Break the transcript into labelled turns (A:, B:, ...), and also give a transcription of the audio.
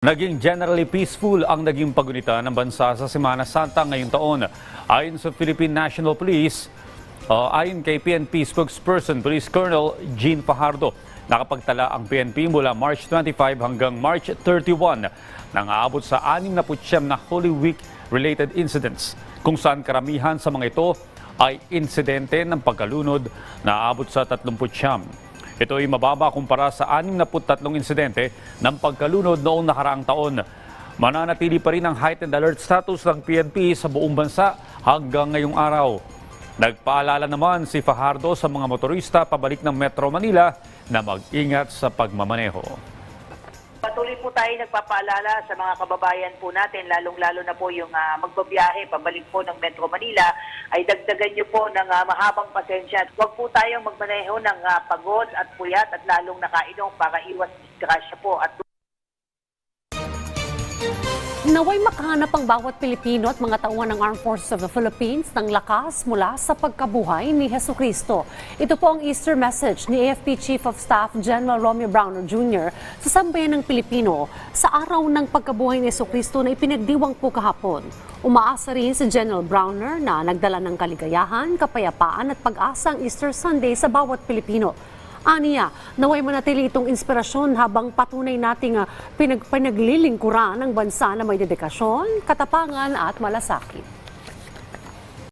A: Naging generally peaceful ang naging pagunita ng bansa sa Semana Santa ngayong taon. Ayon sa Philippine National Police, uh, ayon kay PNP spokesperson Police Colonel Jean Fajardo, nakapagtala ang PNP mula March 25 hanggang March 31 nang aabot sa 69 na Holy Week related incidents kung saan karamihan sa mga ito ay insidente ng pagkalunod na aabot sa 30 ito ay mababa kumpara sa 63 insidente ng pagkalunod noong nakaraang taon. Mananatili pa rin ang heightened alert status ng PNP sa buong bansa hanggang ngayong araw. Nagpaalala naman si Fajardo sa mga motorista pabalik ng Metro Manila na mag-ingat sa pagmamaneho.
B: Patuloy po tayo nagpapaalala sa mga kababayan po natin, lalong-lalo na po yung ah, magbabiyahe pabalik po ng Metro Manila, ay dagdagan niyo po ng ah, mahabang pasensya. At Huwag po tayong magmaneho ng ah, pagod at puyat at lalong nakainom para iwas disgrasya po at
C: Naway makahanap ang bawat Pilipino at mga tauhan ng Armed Forces of the Philippines ng lakas mula sa pagkabuhay ni Heso Kristo. Ito po ang Easter message ni AFP Chief of Staff General Romeo Browner Jr. sa sambayan ng Pilipino sa araw ng pagkabuhay ni Heso Kristo na ipinagdiwang po kahapon. Umaasa rin si General Browner na nagdala ng kaligayahan, kapayapaan at pag-asa ang Easter Sunday sa bawat Pilipino. Aniya, naway manatili itong inspirasyon habang patunay nating uh, pinag pinaglilingkuran ng bansa na may dedikasyon, katapangan at malasakit.